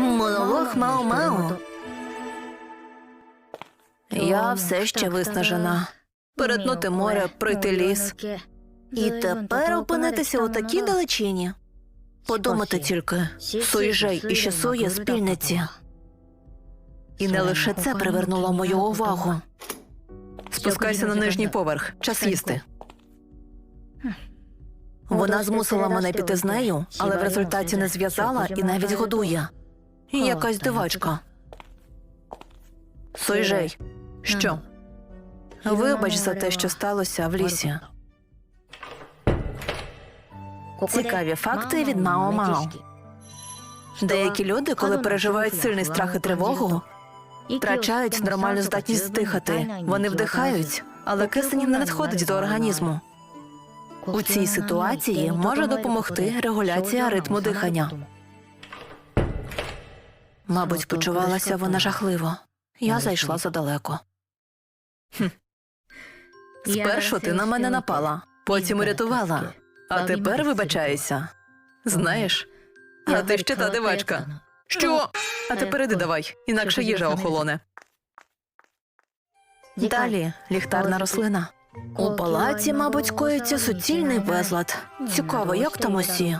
Монолог Мао-Мао. Я все ще виснажена. Перетнути море, пройти ліс. І тепер опинитися у такій далечині. Подумати тільки, Суїжей і Щасує спільниці. І не лише це привернуло мою увагу. Спускайся на нижній поверх, час їсти. Вона змусила мене піти з нею, але в результаті не зв'язала і навіть годує. І якась дивачка. Суйжей, що? Вибач за те, що сталося в лісі. Цікаві факти від Мао Мао. Деякі люди, коли переживають сильний страх і тривогу, втрачають нормальну здатність здихати. Вони вдихають, але кисень не надходить до організму. У цій ситуації може допомогти регуляція ритму дихання. Мабуть, почувалася вона жахливо. Я зайшла задалеко. Хм. Спершу ти на мене напала, потім урятувала, а тепер вибачаєшся. Знаєш, а ти ще та дивачка. Що? А тепер іди давай, інакше їжа охолоне. Далі ліхтарна рослина. У палаці, мабуть, коїться суцільний безлад. Цікаво, як там усі?